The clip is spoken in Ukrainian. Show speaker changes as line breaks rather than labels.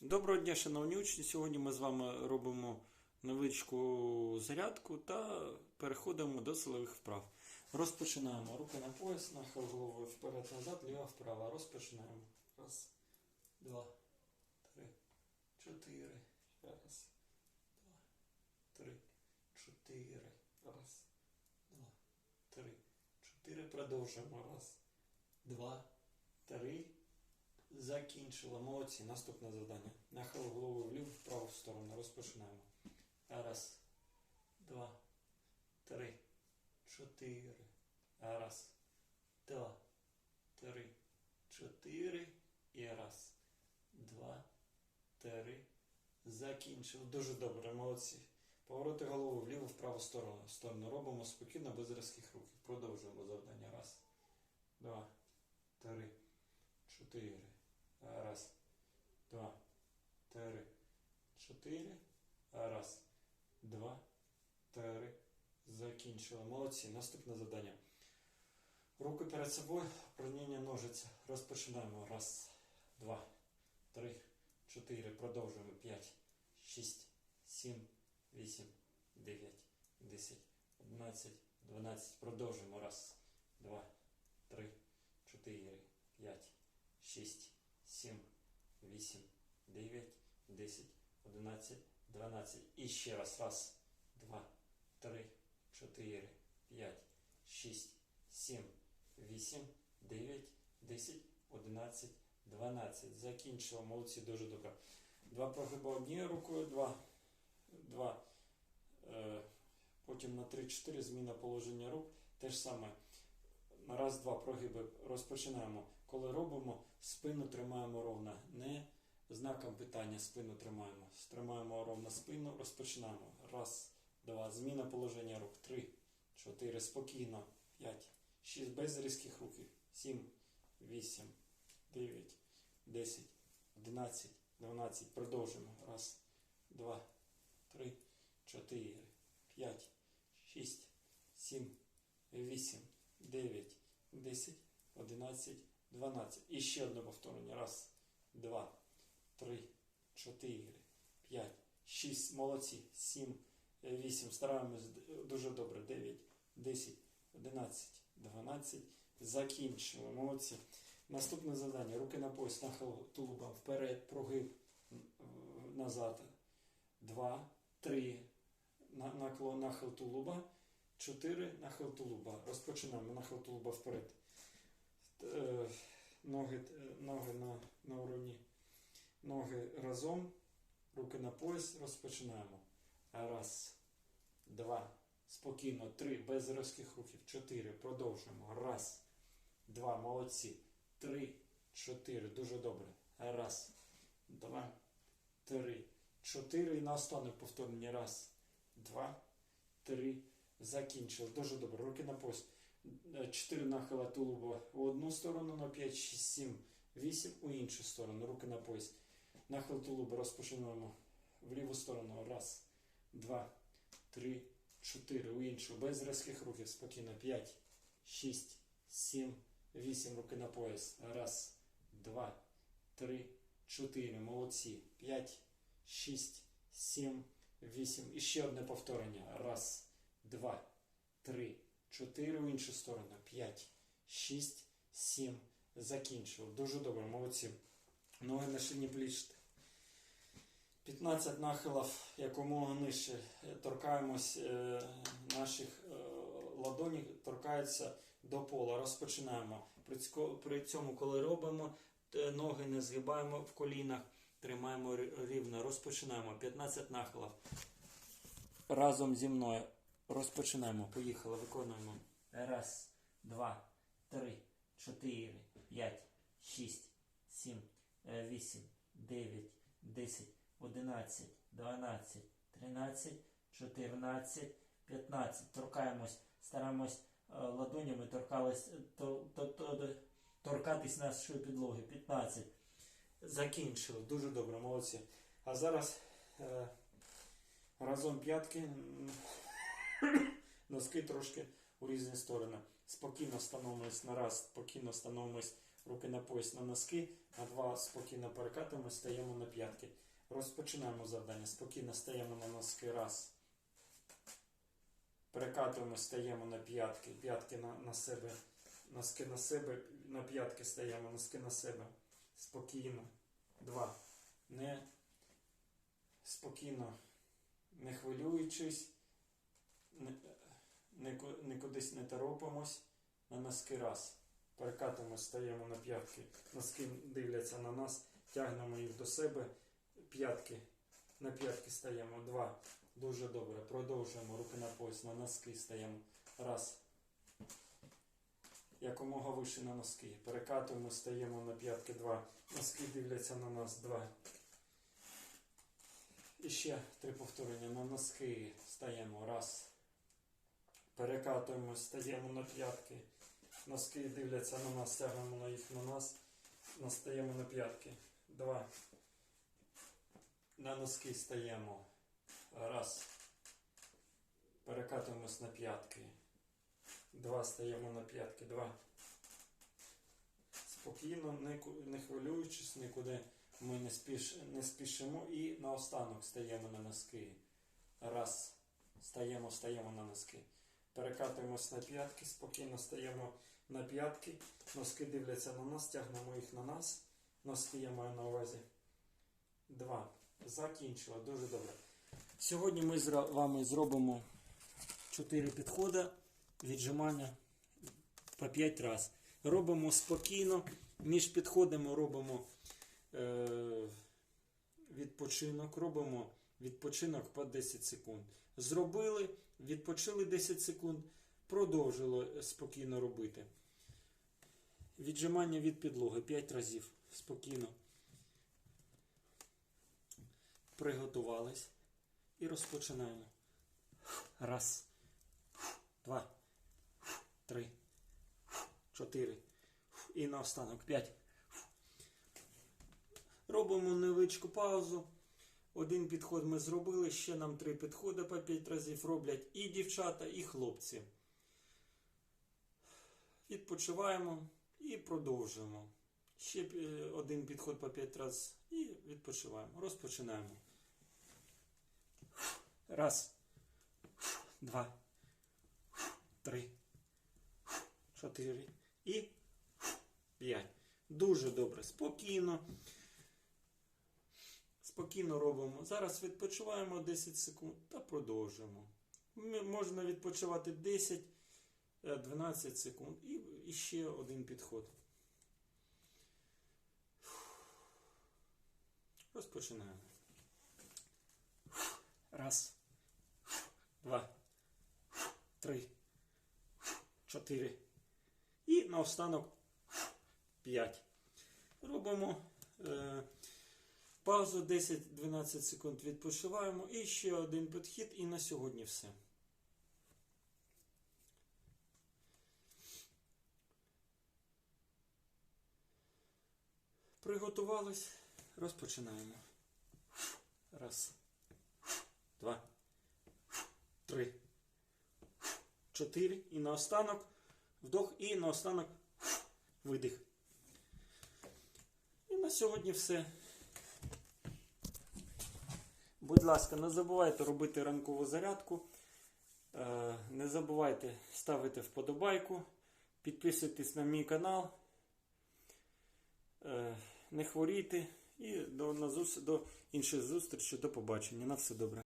Доброго дня, шановні учні. Сьогодні ми з вами робимо невеличку зарядку та переходимо до силових вправ. Розпочинаємо. Руки на пояс, нахил головою вперед-назад, ліва вправо. Розпочинаємо. Раз, два, три, чотири. Раз, два, три, чотири. Раз, два, три, чотири. Продовжуємо. Раз, два, три. Закінчила. Молодці. Наступне завдання. Нахил голову вліво, в праву сторону. Розпочинаємо. Раз, два, три, чотири. Раз, два, три, чотири. І раз, два, три. Закінчив. Дуже добре, молодці. Повороти голову вліво, в праву сторону. сторону. Робимо спокійно, без різких рухів. Продовжуємо завдання. Раз, два, три, чотири. Раз, два, три, чотири. Раз, два, три. Закінчили. Молодці. Наступне завдання. Руки перед собою, упражнення ножиця. Розпочинаємо. Раз, два, три, чотири. Продовжуємо. П'ять, шість, сім, вісім, дев'ять, десять, одинадцять, дванадцять. Продовжуємо. Раз, два, три, чотири, п'ять, шість. 7, 8, 9, 10, 11, 12. І ще раз. Раз, два, три, чотири, п'ять, шість, сім, вісім, дев'ять, десять, одинадцять, дванадцять. Закінчила. Молодці, дуже добре. Два прогиба однією рукою, два, два. Е, потім на 3-4 зміна положення рук. Те ж саме. Раз, два прогиби розпочинаємо. Коли робимо, спину тримаємо ровно. Знаком питання спину тримаємо. Тримаємо ровно спину, розпочинаємо. Раз, два. Зміна положення рук. Три, чотири. Спокійно. П'ять, шість. Без різких рухів. Сім, вісім, дев'ять, десять, одинадцять, дванадцять. Продовжуємо. Раз, два, три, чотири, п'ять, шість, сім, вісім, дев'ять, десять, одинадцять. 12. І ще одне повторення. Раз, два, три, чотири, п'ять, шість. Молодці. Сім, вісім. Стараємось дуже добре. Дев'ять, десять, одинадцять, дванадцять. Закінчили. Молодці. Наступне завдання. Руки на пояс, нахил тулуба. Вперед, прогиб назад. Два, три. На- Наклон нахил тулуба. Чотири. Нахил тулуба. Розпочинаємо. Нахил тулуба вперед. Е, ноги, ноги на, на уровні. Ноги разом, руки на пояс, розпочинаємо. Раз, два, спокійно, три, без різких рухів, чотири, продовжуємо. Раз, два, молодці. Три, чотири, дуже добре. Раз, два, три, чотири. І на останнє повторення. Раз, два, три. Закінчили. Дуже добре. Руки на пояс. 4 нахила тулуба в одну сторону на 5, 6, 7, 8 у іншу сторону. Руки на пояс. Нахил тулуба розпочинаємо в ліву сторону. Раз, два, три, чотири. У іншу. Без різких рухів. Спокійно. 5, 6, 7, 8. Руки на пояс. Раз, два, три, чотири. Молодці. 5, 6, 7, 8. І ще одне повторення. Раз, два, три. 4 в іншу сторону. 5, 6, 7. Закінчив. Дуже добре, молодці. Ноги на шині пліч. 15 нахилів якомога нижче. Торкаємось е, наших е, ладонів, торкаються до пола. Розпочинаємо. При, цьому, коли робимо, ноги не згибаємо в колінах, тримаємо рі- рівно. Розпочинаємо. 15 нахилів. Разом зі мною. Розпочинаємо. Поїхали, виконуємо. Раз, два, три, чотири, п'ять, шість, сім, е, вісім, дев'ять, десять, одинадцять, дванадцять, тринадцять, чотирнадцять, п'ятнадцять. Торкаємось, стараємось е, ладонями торкались, е, то, то, то, торкатись нашої підлоги. 15. Закінчили. Дуже добре, молодці. А зараз е, разом п'ятки. Носки трошки у різні сторони. Спокійно становимось на раз, спокійно становимось руки на пояс на носки, на два спокійно перекатуємо, стаємо на п'ятки. Розпочинаємо завдання. Спокійно стаємо на носки. Раз. Перекатуємо, стаємо на п'ятки. П'ятки на, на себе. Носки на себе. На п'ятки стаємо, носки на себе. Спокійно. Два. Не спокійно, не хвилюючись, не, не, не кудись не торопимось. На носки раз. Перекатуємо, стаємо на п'ятки. Носки дивляться на нас, тягнемо їх до себе. П'ятки. На п'ятки стаємо. Два. Дуже добре. Продовжуємо. Руки на пояс. На носки стаємо. Раз. Якомога вище на носки. Перекатуємо, стаємо на п'ятки. Два. Носки дивляться на нас. Два. І ще три повторення. На носки стаємо. Раз. Перекатуємо, стаємо на п'ятки. Носки дивляться на нас, тягнемо на їх на нас. Настаємо на п'ятки. Два. На носки стаємо. Раз. Перекатуємось на п'ятки. Два. Стаємо на п'ятки. Два. Спокійно, не, хвилюючись нікуди. Ми не, спіш, не спішимо і наостанок стаємо на носки. Раз. Стаємо, стаємо на носки. Перекатуємось на п'ятки, спокійно стаємо на п'ятки. Носки дивляться на нас, тягнемо їх на нас. Носки я маю на увазі. Два. Закінчила. Дуже добре. Сьогодні ми з вами зробимо 4 підходи віджимання по 5 разів. Робимо спокійно. Між підходами робимо е, відпочинок. Робимо відпочинок по 10 секунд. Зробили, відпочили 10 секунд, продовжили спокійно робити. Віджимання від підлоги 5 разів. Спокійно. Приготувались. І розпочинаємо. Раз. Два. Три. Чотири. І наостанок. П'ять. Робимо невеличку паузу. Один підход ми зробили, ще нам три підходи по 5 разів роблять і дівчата, і хлопці. Відпочиваємо і продовжуємо. Ще е, один підход по 5 разів і відпочиваємо. Розпочинаємо. Раз, два, три, чотири і п'ять. Дуже добре. Спокійно. Спокійно робимо. Зараз відпочиваємо 10 секунд та продовжуємо. Можна відпочивати 10-12 секунд і, і ще один підход. Розпочинаємо. Раз, два, три, чотири. І наостанок п'ять. Робимо. Е, Паузу 10-12 секунд відпочиваємо і ще один підхід, і на сьогодні все. Приготувались, розпочинаємо. Раз, два, три, чотири. І наостанок вдох, і наостанок видих. І на сьогодні все. Будь ласка, не забувайте робити ранкову зарядку. Е, Не забувайте ставити вподобайку, підписуйтесь на мій канал. Е, Не хворійте і до, до інших зустрічей. До побачення. На все добре.